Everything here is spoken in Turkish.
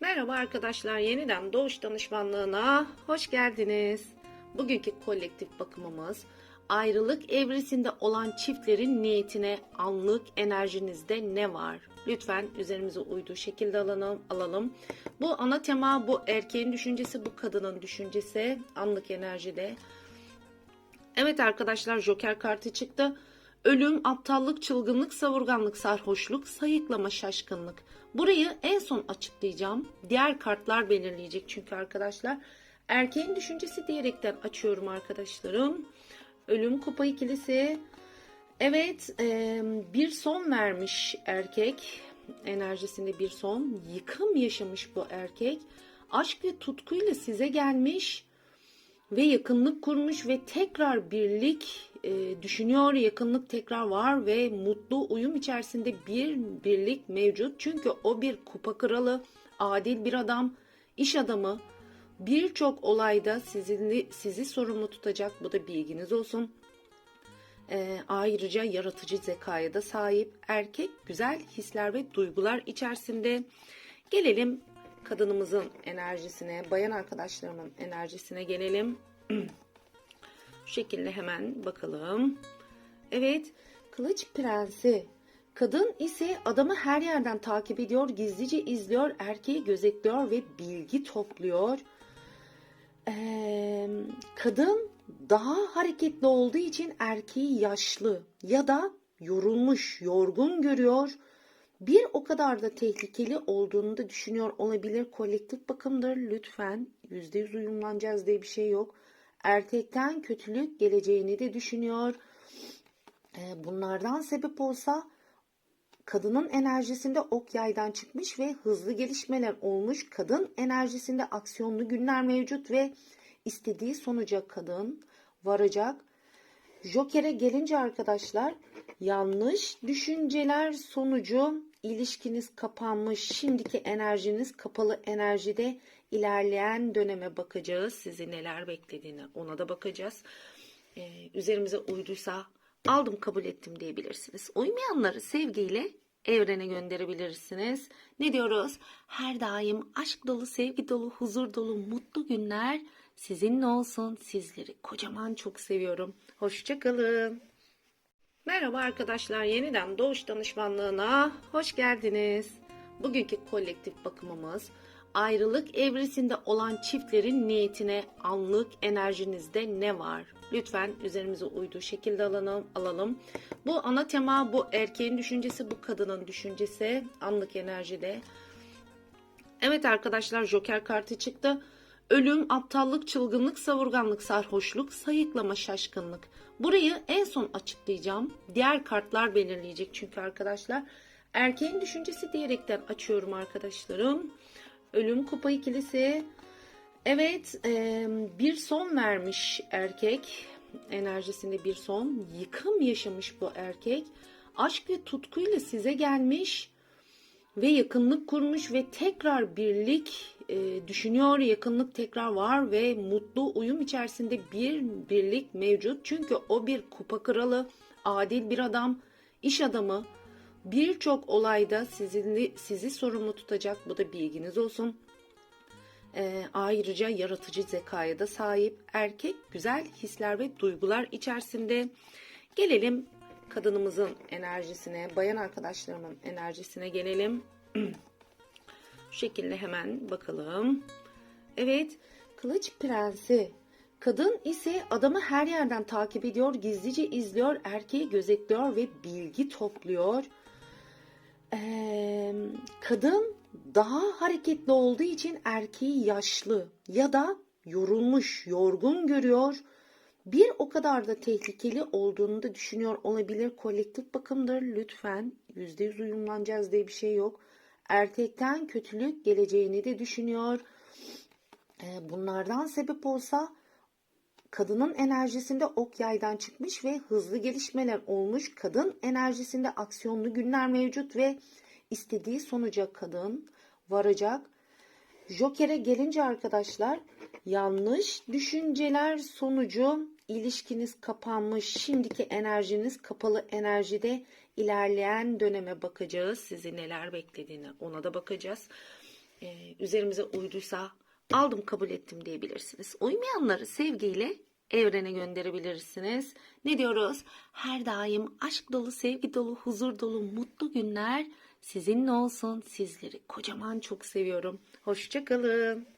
Merhaba arkadaşlar, yeniden doğuş danışmanlığına hoş geldiniz. Bugünkü kolektif bakımımız ayrılık evresinde olan çiftlerin niyetine anlık enerjinizde ne var? Lütfen üzerimize uyduğu şekilde alalım. alalım. Bu ana tema bu erkeğin düşüncesi, bu kadının düşüncesi anlık enerjide. Evet arkadaşlar Joker kartı çıktı. Ölüm, aptallık, çılgınlık, savurganlık, sarhoşluk, sayıklama, şaşkınlık. Burayı en son açıklayacağım. Diğer kartlar belirleyecek çünkü arkadaşlar. Erkeğin düşüncesi diyerekten açıyorum arkadaşlarım. Ölüm kupa ikilisi. Evet bir son vermiş erkek. Enerjisinde bir son. Yıkım yaşamış bu erkek. Aşk ve tutkuyla size gelmiş ve yakınlık kurmuş ve tekrar birlik e, düşünüyor. Yakınlık tekrar var ve mutlu uyum içerisinde bir birlik mevcut. Çünkü o bir kupa kralı, adil bir adam, iş adamı. Birçok olayda sizi, sizi sorumlu tutacak. Bu da bilginiz olsun. E, ayrıca yaratıcı zekaya da sahip erkek güzel hisler ve duygular içerisinde. Gelelim kadınımızın enerjisine, bayan arkadaşlarımın enerjisine gelelim. Şu şekilde hemen bakalım. Evet, Kılıç Prensi. Kadın ise adamı her yerden takip ediyor, gizlice izliyor, erkeği gözetliyor ve bilgi topluyor. Ee, kadın daha hareketli olduğu için erkeği yaşlı ya da yorulmuş, yorgun görüyor bir o kadar da tehlikeli olduğunu da düşünüyor olabilir. Kolektif bakımdır. Lütfen %100 uyumlanacağız diye bir şey yok. Erkekten kötülük geleceğini de düşünüyor. Ee, bunlardan sebep olsa kadının enerjisinde ok yaydan çıkmış ve hızlı gelişmeler olmuş. Kadın enerjisinde aksiyonlu günler mevcut ve istediği sonuca kadın varacak. Joker'e gelince arkadaşlar yanlış düşünceler sonucu ilişkiniz kapanmış. Şimdiki enerjiniz kapalı enerjide ilerleyen döneme bakacağız. Sizi neler beklediğini ona da bakacağız. Ee, üzerimize uyduysa aldım kabul ettim diyebilirsiniz. Uymayanları sevgiyle evrene gönderebilirsiniz. Ne diyoruz? Her daim aşk dolu, sevgi dolu, huzur dolu, mutlu günler sizinle olsun. Sizleri kocaman çok seviyorum. Hoşçakalın. Merhaba arkadaşlar, yeniden doğuş danışmanlığına hoş geldiniz. Bugünkü kolektif bakımımız ayrılık evresinde olan çiftlerin niyetine anlık enerjinizde ne var? Lütfen üzerimize uyduğu şekilde alalım. alalım. Bu ana tema bu erkeğin düşüncesi, bu kadının düşüncesi anlık enerjide. Evet arkadaşlar Joker kartı çıktı. Ölüm, aptallık, çılgınlık, savurganlık, sarhoşluk, sayıklama, şaşkınlık. Burayı en son açıklayacağım. Diğer kartlar belirleyecek çünkü arkadaşlar. Erkeğin düşüncesi diyerekten açıyorum arkadaşlarım. Ölüm kupa ikilisi. Evet bir son vermiş erkek. Enerjisinde bir son. Yıkım yaşamış bu erkek. Aşk ve tutkuyla size gelmiş ve yakınlık kurmuş ve tekrar birlik e, düşünüyor. Yakınlık tekrar var ve mutlu uyum içerisinde bir birlik mevcut. Çünkü o bir kupa kralı, adil bir adam, iş adamı. Birçok olayda sizi, sizi sorumlu tutacak. Bu da bilginiz olsun. E, ayrıca yaratıcı zekaya da sahip erkek güzel hisler ve duygular içerisinde. Gelelim kadınımızın enerjisine, bayan arkadaşlarımın enerjisine gelelim. Şu şekilde hemen bakalım. Evet, Kılıç Prensi. Kadın ise adamı her yerden takip ediyor, gizlice izliyor, erkeği gözetliyor ve bilgi topluyor. Ee, kadın daha hareketli olduğu için erkeği yaşlı ya da yorulmuş, yorgun görüyor. Bir o kadar da tehlikeli olduğunu da düşünüyor olabilir. Kolektif bakımdır. Lütfen %100 uyumlanacağız diye bir şey yok. Erkekten kötülük geleceğini de düşünüyor. Ee, bunlardan sebep olsa kadının enerjisinde ok yaydan çıkmış ve hızlı gelişmeler olmuş. Kadın enerjisinde aksiyonlu günler mevcut ve istediği sonuca kadın varacak. Joker'e gelince arkadaşlar yanlış düşünceler sonucu ilişkiniz kapanmış. Şimdiki enerjiniz kapalı enerjide ilerleyen döneme bakacağız. Sizi neler beklediğini ona da bakacağız. e, üzerimize uyduysa aldım kabul ettim diyebilirsiniz. Uymayanları sevgiyle evrene gönderebilirsiniz. Ne diyoruz? Her daim aşk dolu, sevgi dolu, huzur dolu, mutlu günler sizinle olsun. Sizleri kocaman çok seviyorum. Hoşçakalın.